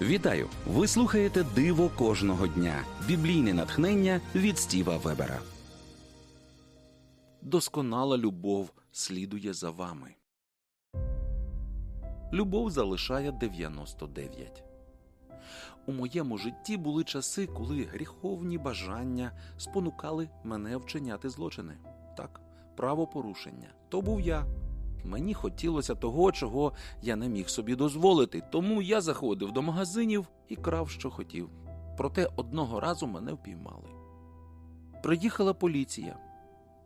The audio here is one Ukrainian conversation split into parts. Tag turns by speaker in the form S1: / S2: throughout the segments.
S1: Вітаю! Ви слухаєте Диво кожного дня. Біблійне натхнення від Стіва Вебера. Досконала любов слідує за вами. Любов залишає 99. У моєму житті були часи, коли гріховні бажання спонукали мене вчиняти злочини. Так, правопорушення. То був я. Мені хотілося того, чого я не міг собі дозволити, тому я заходив до магазинів і крав, що хотів. Проте одного разу мене впіймали. Приїхала поліція.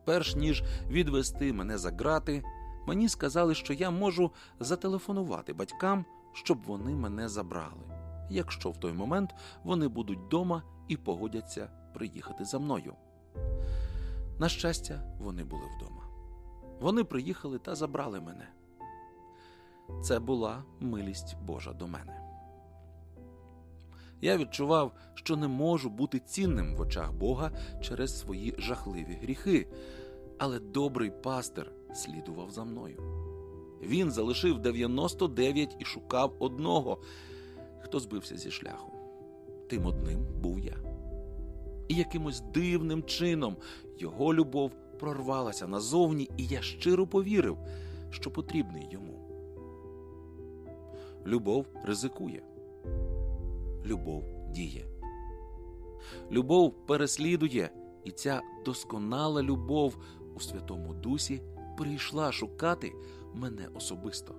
S1: Перш ніж відвести мене за грати, мені сказали, що я можу зателефонувати батькам, щоб вони мене забрали, якщо в той момент вони будуть вдома і погодяться приїхати за мною. На щастя, вони були вдома. Вони приїхали та забрали мене. Це була милість Божа до мене. Я відчував, що не можу бути цінним в очах Бога через свої жахливі гріхи, але добрий пастир слідував за мною. Він залишив 99 і шукав одного, хто збився зі шляху. Тим одним був я. І якимось дивним чином його любов прорвалася назовні, і я щиро повірив, що потрібний йому. Любов ризикує, любов діє. Любов переслідує, і ця досконала любов у Святому Дусі прийшла шукати мене особисто.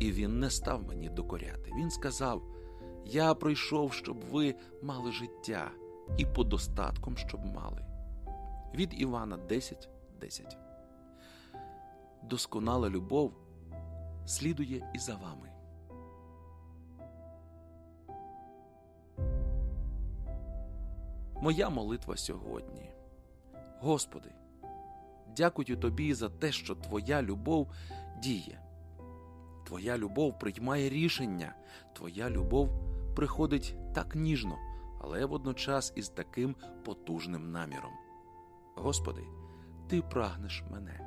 S1: І він не став мені докоряти. Він сказав: Я прийшов, щоб ви мали життя, і подостатком, щоб мали. Від Івана 10.10 10. Досконала любов слідує і за вами. Моя молитва сьогодні. Господи, дякую Тобі за те, що Твоя любов діє. Твоя любов приймає рішення, Твоя любов приходить так ніжно, але водночас із таким потужним наміром. Господи, Ти прагнеш мене.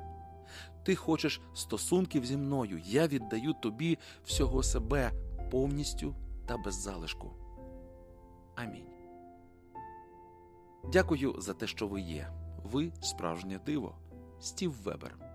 S1: Ти хочеш стосунків зі мною. Я віддаю тобі всього себе повністю та без залишку. Амінь. Дякую за те, що ви є. Ви справжнє диво. Стів Вебер.